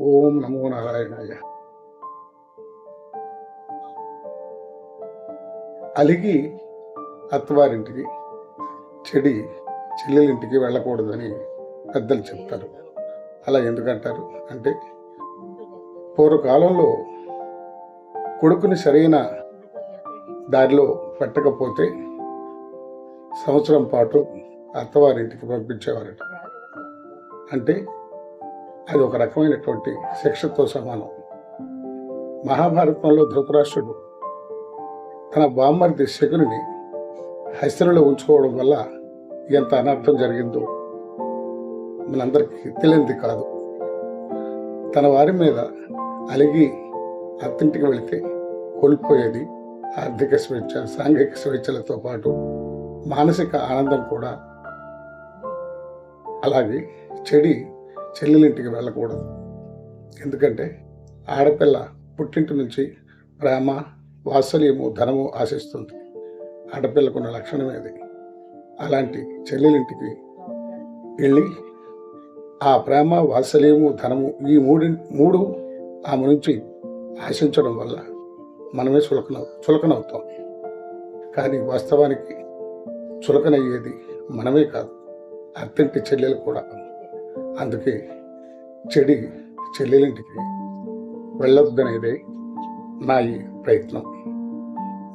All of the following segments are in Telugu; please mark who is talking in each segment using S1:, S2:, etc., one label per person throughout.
S1: ఓం నమో నారాయణాయ. అలిగి అత్తవారింటికి చెడి చెల్లెలింటికి వెళ్ళకూడదని పెద్దలు చెప్తారు. అలా ఎందుకంటారు? అంటే పూర్వకాలంలో కొడుకుని సరైన దారిలో పెట్టకపోతే సంవత్సరం పాటు అత్తవారింటికి పంపించేవారట. అంటే అది ఒక రకమైనటువంటి శిక్షతో సమానం. మహాభారతంలో ధృతరాష్ట్రుడు తన బామ్మర్ది శకుని హస్తిలో ఉంచుకోవడం వల్ల ఎంత అనర్థం జరిగిందో మనందరికీ తెలియంది కాదు. తన వారి మీద అలిగి అత్తింటికి వెళితే కోల్పోయేది ఆర్థిక స్వేచ్ఛ సాంఘిక స్వేచ్ఛలతో పాటు మానసిక ఆనందం కూడా. అలాగే చెడి చెల్లెలింటికి వెళ్ళకూడదు. ఎందుకంటే ఆడపిల్ల పుట్టింటి నుంచి ప్రేమ వాత్సల్యము ధనము ఆశిస్తుంది. ఆడపిల్లకున్న లక్షణం అలాంటి చెల్లెలింటికి వెళ్ళి ఆ ప్రేమ వాత్సల్యము ధనము ఈ మూడి మూడు ఆమె నుంచి ఆశించడం వల్ల మనమే చులకన చులకనవుతాం. కానీ వాస్తవానికి చులకనయ్యేది మనమే కాదు. అత్తింటి చెల్లెలు కూడా. అందుకే చెడి చెల్లెలింటికి వెళ్ళొద్దనేదే నా ఈ ప్రయత్నం.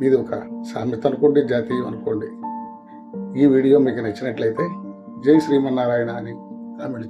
S1: ఇది ఒక సామెత అనుకోండి జాతీయం అనుకోండి. ఈ వీడియో మీకు నచ్చినట్లయితే జై శ్రీమన్నారాయణ అని కామెంట్